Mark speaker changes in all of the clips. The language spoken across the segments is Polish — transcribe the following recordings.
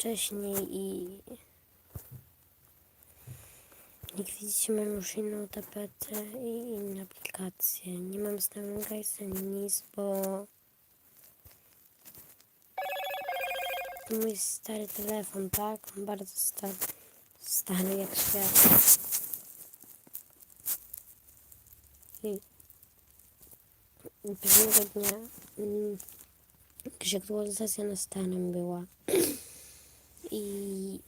Speaker 1: wcześniej i jak widzicie mam już inną tapetę i inne aplikacje. Nie mam Snapchat Guys ani nic, bo to mój stary telefon, tak? Bardzo stary. Stary jak świat. I i pewnego dnia mm, jakaś aktualizacja na starym była. I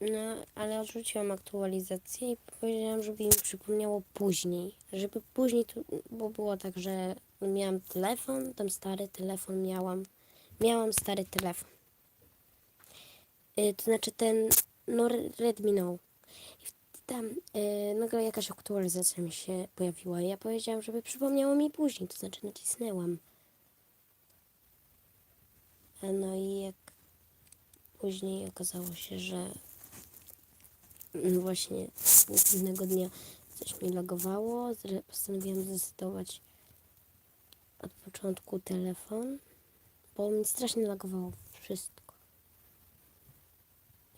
Speaker 1: no, ale odrzuciłam aktualizację i powiedziałam, żeby mi przypomniało później. Żeby później, tu, bo było tak, że miałam telefon, tam stary telefon miałam. Miałam stary telefon. Y, to znaczy ten, no Redmi No. I tam y, nagle jakaś aktualizacja mi się pojawiła i ja powiedziałam, żeby przypomniało mi później, to znaczy nacisnęłam. E, No i jak później okazało się, że mm, właśnie pewnego dnia coś mi logowało, zre- postanowiłam zresetować od początku telefon, bo mi strasznie logowało wszystko.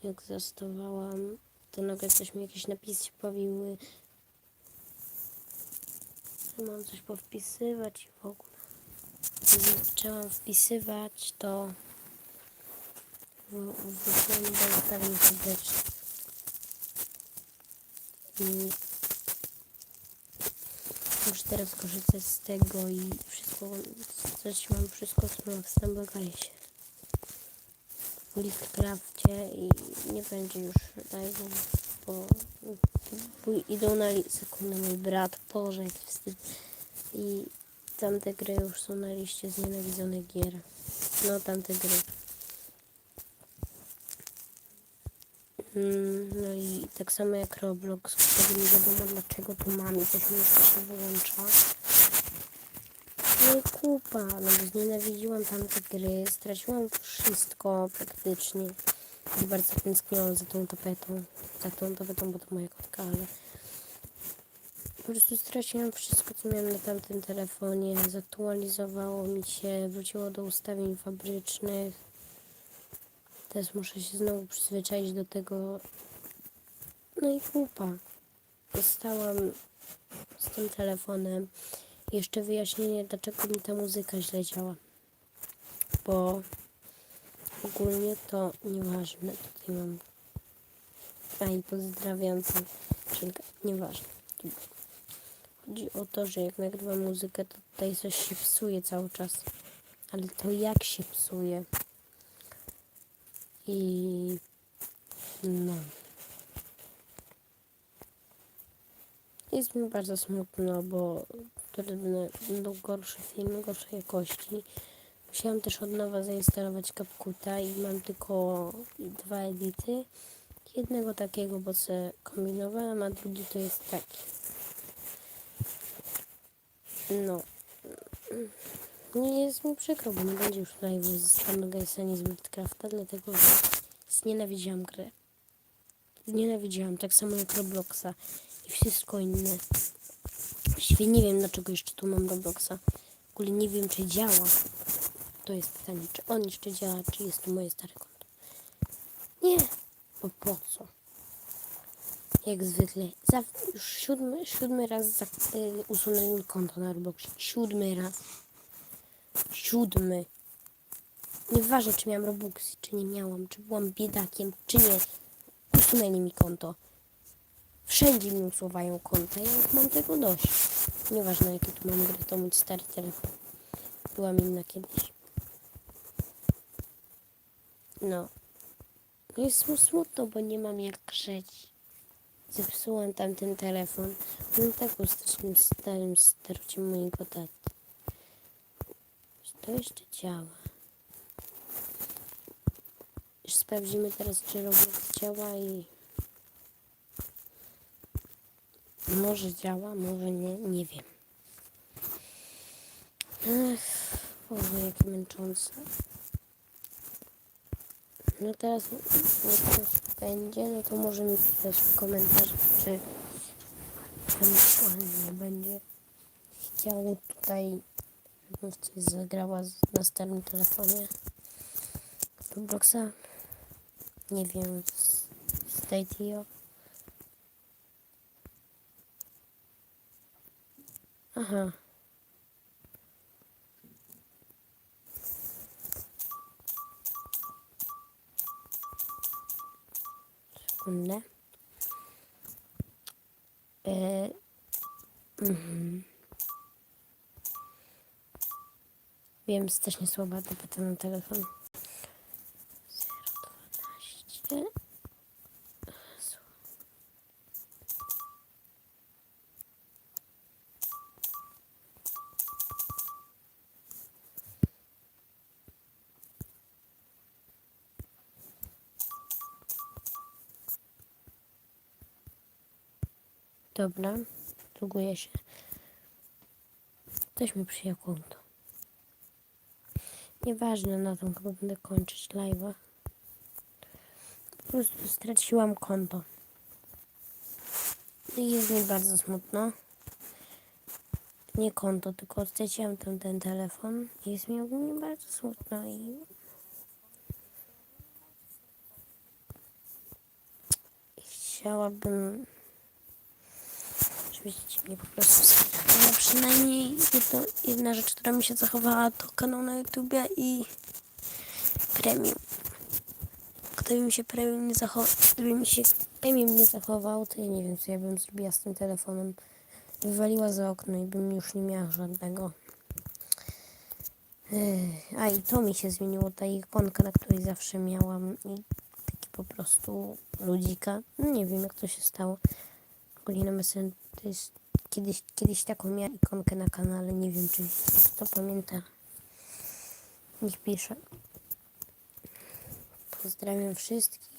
Speaker 1: Jak zastawałam, to nagle coś mi jakieś napisy pojawiły. Mam coś powpisywać i w ogóle. Gdy zaczęłam wpisywać, to w- wróciłam do ustawień fabrycznych. I muszę teraz korzystać z tego i wszystko, straciłam wszystko, co mam w Stambagajsie. W Liftcrafcie i nie będzie już live'ów, bo, bo idą na sekundę mój brat, Boże, jaki wstyd. I tamte gry już są na liście znienawidzonych gier. No, tamte gry. No i tak samo jak Roblox, wtedy nie wiadomo dlaczego tu mam i coś jeszcze się wyłącza. No i kupa, no bo znienawidziłam tamte gry, straciłam wszystko praktycznie. I bardzo tęskniłam za tą tapetą. Za tą tapetą, bo to moja kotka, ale po prostu straciłam wszystko, co miałam na tamtym telefonie. Zaktualizowało mi się, wróciło do ustawień fabrycznych. Teraz muszę się znowu przyzwyczaić do tego. No i kupa. Zostałam z tym telefonem. Jeszcze wyjaśnienie, dlaczego mi ta muzyka źle działa. Bo ogólnie to nieważne. Tutaj mam. A i pozdrawiam. Nieważne. Chodzi o to, że jak nagrywam muzykę, to tutaj coś się psuje cały czas. Ale to jak się psuje? I no. Jest mi bardzo smutno, bo wtedy będą gorsze filmy, gorszej jakości. Musiałam też od nowa zainstalować CapCuta i mam tylko dwa edity. Jednego takiego, bo se kombinowałem, a drugi to jest taki. No. Nie jest mi przykro, bo nie będzie już live ze strony Gajsa z Buildcrafta, dlatego że znienawidziłam grę. Znienawidziłam, tak samo jak Robloxa i wszystko inne. Właściwie nie wiem, dlaczego jeszcze tu mam Robloxa. W ogóle nie wiem, czy działa. To jest pytanie, czy on jeszcze działa, czy jest to moje stare konto. Nie, bo po co? Jak zwykle. Za, już siódmy, siódmy raz za, y, usunęli konto na Robloxie. Siódmy raz. Siódmy. Nieważne, czy miałam Robuxy, czy nie miałam, czy byłam biedakiem, czy nie. Usunęli mi konto. Wszędzie mi usuwają konta. Ja mam tego dość. Nieważne, jakie tu mam gry, to mój stary telefon. Byłam inna kiedyś. No. Jest mi smutno, bo nie mam jak grzeć. Zepsułam tamten telefon. On tak był strasznym starym starciem mojego taty. To jeszcze działa? Już sprawdzimy teraz, czy Roblox działa i... Może działa, może nie, nie wiem. Ech, Boże, jakie męczące. No teraz jak coś będzie, no to może mi pisać w komentarzach, czy ewentualnie będzie chciał tutaj, coś zagrała na starym telefonie Robloxa. nie wiem, Dateo. Aha. Sekundę. E, mhm. Wiem, jest też niesłaba debata na telefon. 012. Jezu. Dobra, loguje się. Ktoś mi przyjął konto. Nieważne, na tym chyba będę kończyć live'a. Po prostu straciłam konto. I jest mi bardzo smutno. Nie konto, tylko straciłam ten, ten telefon. Jest mi ogólnie bardzo smutno i chciałabym żebyście mnie po prostu wspierali. No przynajmniej jedno, jedna rzecz, która mi się zachowała, to kanał na YouTubie i premium. Gdyby mi się premium nie zachował, gdyby mi się premium nie zachował, to ja nie wiem, co ja bym zrobiła z tym telefonem. Wywaliła za okno i bym już nie miała żadnego. Ech, A i to mi się zmieniło, ta ikonka, na której zawsze miałam i taki po prostu ludzika. No nie wiem, jak to się stało. Ogólnie na Messenger to jest kiedyś, kiedyś taką miałam ikonkę na kanale, nie wiem, czy kto pamięta. Niech pisze. Pozdrawiam wszystkich.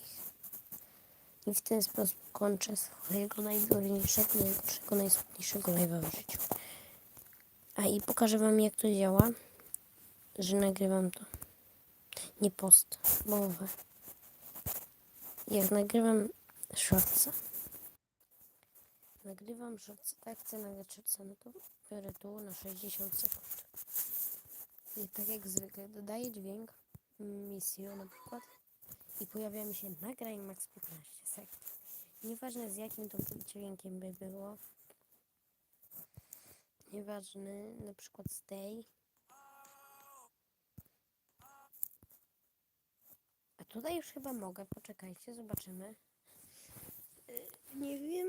Speaker 1: I w ten sposób kończę swojego najgorniejszego, najgorszego, najsmutniejszego live'a w życiu. A i pokażę wam jak to działa, że nagrywam to. Nie post, mowę. Jak nagrywam shortsa. Nagrywam shortsa, tak chcę nagrać shortsa, no to biorę tu na 60 sekund. I tak jak zwykle dodaję dźwięk, misję na przykład i pojawia mi się nagraj max 15 sekund. Nieważne z jakim to dźwiękiem by było. Nieważny, na przykład z tej. A tutaj już chyba mogę, poczekajcie, zobaczymy. Yy, Nie wiem.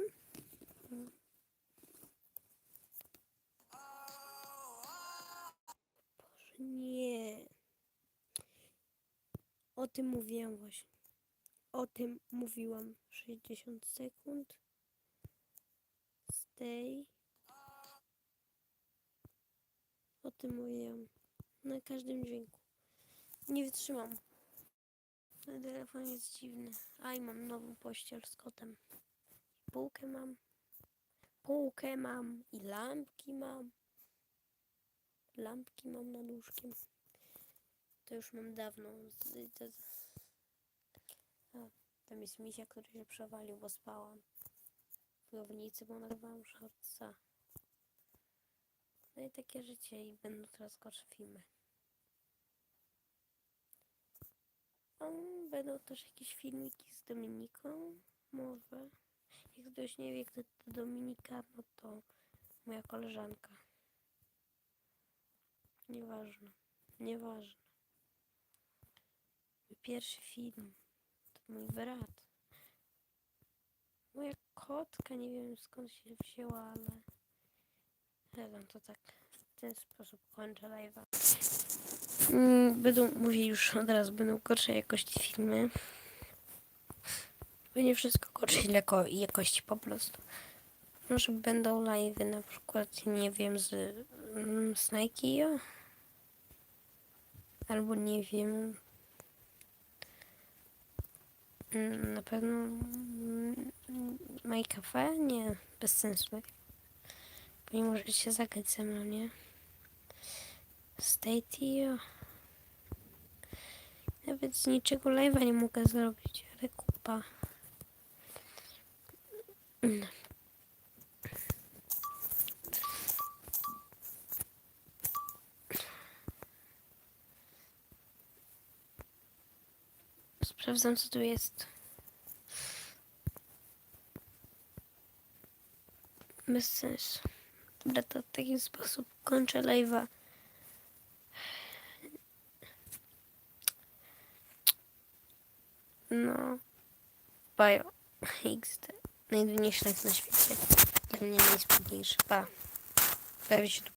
Speaker 1: Boże, nie. O tym mówiłam właśnie. O tym mówiłam. 60 sekund. Tej. O tym mówiłam. Na każdym dźwięku. Nie wytrzymam. Ten telefon jest dziwny. A i mam nową pościel z kotem. Półkę mam. Półkę mam. I lampki mam. Lampki mam nad łóżkiem. To już mam dawno. A, tam jest misia, który się przewalił, bo spałam. W piwnicy, bo nagrywałam shortsa. No i takie życie i będą teraz gorsze filmy. Będą też jakieś filmiki z Dominiką. Może. Jak ktoś nie wie, kto to Dominika, no to moja koleżanka. Nieważne. Nieważne. Pierwszy film. To mój brat. Moja kotka, nie wiem skąd się wzięła, ale... Wiem, to tak w ten sposób kończę live'a. Mm, Będą, mówię już od razu, będą gorszej jakości filmy. Będzie wszystko gorszej jako- jakości po prostu. Może będą live'y na przykład, nie wiem, z, mm, z albo nie wiem, Na pewno mm, Cafe? Nie, bez sensu. Bo nie możecie zagrać ze mną, nie? Stadio. Nawet z niczego live'a nie mogę zrobić, ale kupa. Sprawdzam, co tu jest. Bez sensu. Dobra, to w taki sposób kończę live'a. No. Bajo. XD. Najdudniejszy live na świecie. Dla mnie najspójniejszy. Pa. Pojawi się tu